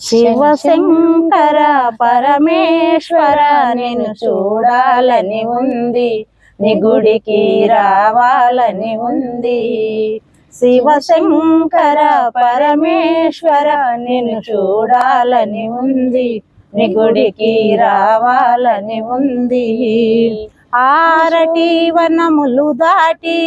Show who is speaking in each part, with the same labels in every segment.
Speaker 1: శివశంకర పరమేశ్వర నేను చూడాలని ఉంది. నిగుడికి రావాలని ఉంది. శివ శంకర పరమేశ్వర నేను చూడాలని ఉంది. నిగుడికి రావాలని ఉంది. ఆరటి వనములు దాటి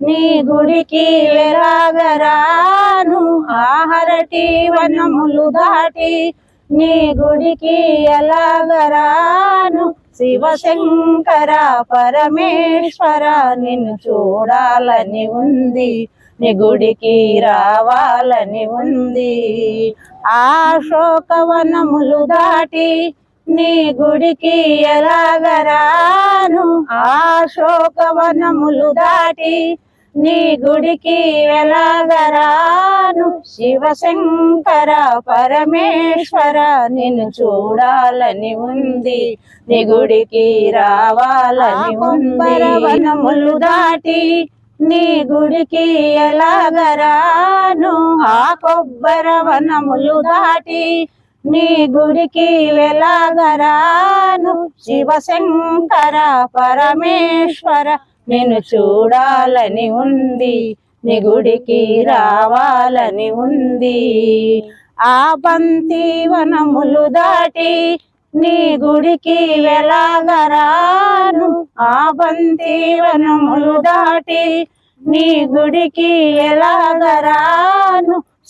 Speaker 1: నీ గుడికి వెలాగరాను ఆహరటి వనములు దాటి నీ గుడికి ఎలాగరాను? శివశంకర పరమేశ్వర నిన్ను చూడాలని ఉంది. నీ గుడికి రావాలని ఉంది. అశోకవనములు దాటి నీ గుడికి ఎలాగరాను? అశోకవనములు దాటి నీ గుడికి ఎలాగరాను? శివశంకర పరమేశ్వర నిన్ను చూడాలని ఉంది. నీ గుడికి రావాలని ఉంది. వనములు దాటి నీ గుడికి ఎలాగరాను? ఆ కొబ్బర వనములు దాటి నీ గుడికి వెలాగరాను శివశంకర పరమేశ్వర. నేను చూడాలని ఉంది నీ గుడికి రావాలని ఉంది. ఆ పంతి వనములు దాటి నీ గుడికి వెలాగరాను. ఆ పంతి వనములు దాటి నీ గుడికి ఎలాగరా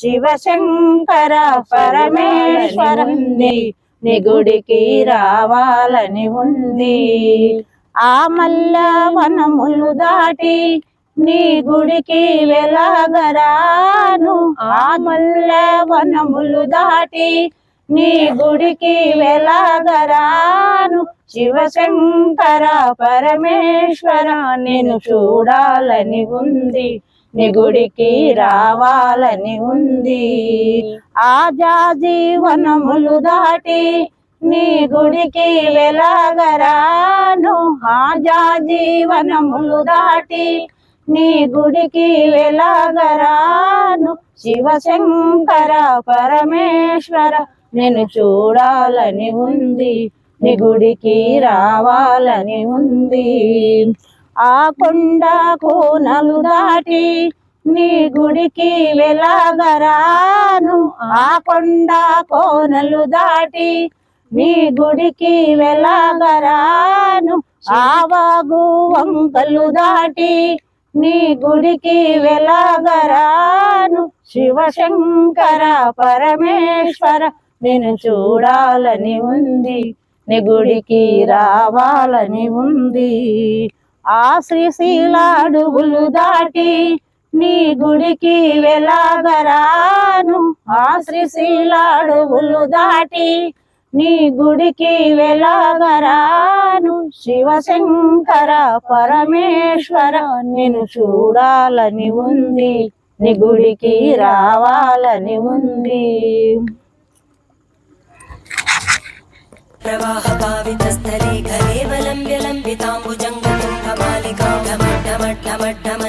Speaker 1: శివశంకర పరమేశ్వర ఉంది. నీ గుడికి రావాలని ఉంది. ఆ మల్ల వనములు దాటి నీ గుడికి వెలాగరాను. ఆ మల్ల వనములు దాటి నీ గుడికి వెలాగరాను. శివశంకర పరమేశ్వర నేను చూడాలని ఉంది. నిగుడికి రావాలని ఉంది. ఆజాజీవనములు జీవనములు దాటి నీ గుడికి వెలాగరాను ఆజా జీవనములు దాటి నీ గుడికి వెలాగరాను శివశంకర పరమేశ్వర నేను చూడాలని ఉంది. నీ గుడికి రావాలని ఉంది. ఆ కొండ కోనలు దాటి నీ గుడికి వెలాగరాను. ఆ కొండ కోనలు దాటి నీ గుడికి వెలాగరాను. ఆవాగు వంకలు దాటి నీ గుడికి వెలాగరాను. శివశంకర పరమేశ్వర నేను చూడాలని ఉంది. నీ గుడికి రావాలని ఉంది. ఆ శ్రీశీలాడుగులు దాటి నీ గుడికి వెలాగరాను. ఆ శ్రీశీలాడుగులు దాటి నీ గుడికి వెలాగరాను. శివశంకర పరమేశ్వర నేను చూడాలని ఉంది. నీ గుడికి రావాలని ఉంది.
Speaker 2: ప్రవాహ భావిత quit them.